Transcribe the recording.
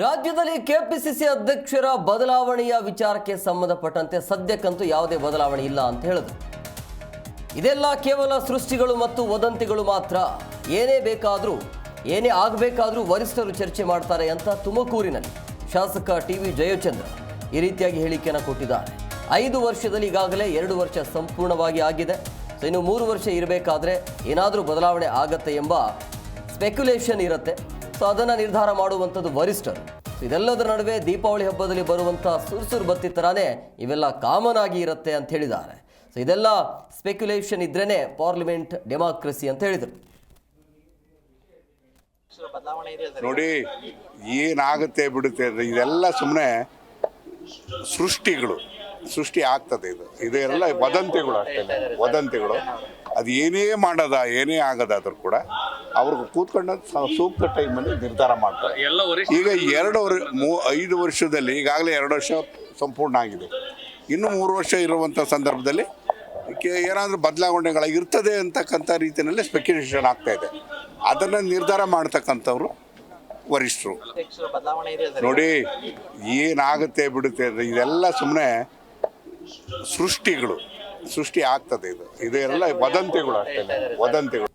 ರಾಜ್ಯದಲ್ಲಿ ಕೆಪಿಸಿಸಿ ಅಧ್ಯಕ್ಷರ ಬದಲಾವಣೆಯ ವಿಚಾರಕ್ಕೆ ಸಂಬಂಧಪಟ್ಟಂತೆ ಸದ್ಯಕ್ಕಂತೂ ಯಾವುದೇ ಬದಲಾವಣೆ ಇಲ್ಲ ಅಂತ ಹೇಳಿದ್ರು ಇದೆಲ್ಲ ಕೇವಲ ಸೃಷ್ಟಿಗಳು ಮತ್ತು ವದಂತಿಗಳು ಮಾತ್ರ. ಏನೇ ಬೇಕಾದರೂ, ಏನೇ ಆಗಬೇಕಾದರೂ ವರಿಷ್ಠರು ಚರ್ಚೆ ಮಾಡ್ತಾರೆ ಅಂತ ತುಮಕೂರಿನಲ್ಲಿ ಶಾಸಕ ಟಿ ವಿ ಜಯಚಂದ್ರ ಈ ರೀತಿಯಾಗಿ ಹೇಳಿಕೆಯನ್ನು ಕೊಟ್ಟಿದ್ದಾರೆ. ಐದು ವರ್ಷದಲ್ಲಿ ಈಗಾಗಲೇ ಎರಡು ವರ್ಷ ಸಂಪೂರ್ಣವಾಗಿ ಆಗಿದೆ. ಸೊ ಇನ್ನು ಮೂರು ವರ್ಷ ಇರಬೇಕಾದ್ರೆ ಏನಾದರೂ ಬದಲಾವಣೆ ಆಗತ್ತೆ ಎಂಬ ಸ್ಪೆಕ್ಯುಲೇಷನ್ ಇರುತ್ತೆ. ಸೊ ಅದನ್ನು ನಿರ್ಧಾರ ಮಾಡುವಂಥದ್ದು ವರಿಷ್ಠರು. ಇದೆಲ್ಲದರ ನಡುವೆ ದೀಪಾವಳಿ ಹಬ್ಬದಲ್ಲಿ ಬರುವಂಥ ಸುರ್ಸುರು ಬತ್ತಿ ಥರನೇ ಇವೆಲ್ಲ ಕಾಮನ್ ಆಗಿ ಇರುತ್ತೆ ಅಂತ ಹೇಳಿದ್ದಾರೆ. ಸೊ ಇದೆಲ್ಲ ಸ್ಪೆಕ್ಯುಲೇಷನ್ ಇದ್ರೇನೆ ಪಾರ್ಲಿಮೆಂಟ್ ಡೆಮಾಕ್ರಸಿ ಅಂತ ಹೇಳಿದರು. ನೋಡಿ, ಏನಾಗುತ್ತೆ ಬಿಡುತ್ತೆ ಇದೆಲ್ಲ ಸುಮ್ಮನೆ ಸೃಷ್ಟಿಗಳು. ಸೃಷ್ಟಿ ಆಗ್ತದೆ ಇದು. ಇದೆಲ್ಲ ವದಂತಿಗಳು ಅಷ್ಟೇ. ವದಂತಿಗಳು. ಅದು ಏನೇ ಮಾಡೋದ, ಏನೇ ಆಗೋದಾದ್ರೂ ಕೂಡ ಅವ್ರಿಗೆ ಕೂತ್ಕೊಂಡ ಸೂಕ್ತ ಟೈಮಲ್ಲಿ ನಿರ್ಧಾರ ಮಾಡ್ತಾರೆ. ಈಗ ಎರಡು ವರ್ ಮೂ ಐದು ವರ್ಷದಲ್ಲಿ ಈಗಾಗಲೇ ಎರಡು ವರ್ಷ ಸಂಪೂರ್ಣ ಆಗಿದೆ. ಇನ್ನು ಮೂರು ವರ್ಷ ಇರುವಂಥ ಸಂದರ್ಭದಲ್ಲಿ ಕೆ- ಏನಾದರೂ ಬದಲಾವಣೆಗಳ ಇರ್ತದೆ ಅಂತಕ್ಕಂಥ ರೀತಿಯಲ್ಲಿ ಸ್ಪೆಕ್ಯುಲೇಷನ್ ಆಗ್ತಾ ಇದೆ. ಅದನ್ನು ನಿರ್ಧಾರ ಮಾಡ್ತಕ್ಕಂಥವ್ರು ವರಿಷ್ಠರು. ನೋಡಿ ಏನಾಗುತ್ತೆ ಬಿಡುತ್ತೆ ಅಂದ್ರೆ ಇದೆಲ್ಲ ಸುಮ್ಮನೆ ಸೃಷ್ಟಿಗಳು. ಸೃಷ್ಟಿ ಆಗ್ತದೆ ಇದು. ಇದೆಲ್ಲ ವದಂತಿಗಳು ಅಷ್ಟೇ ವದಂತಿಗಳು.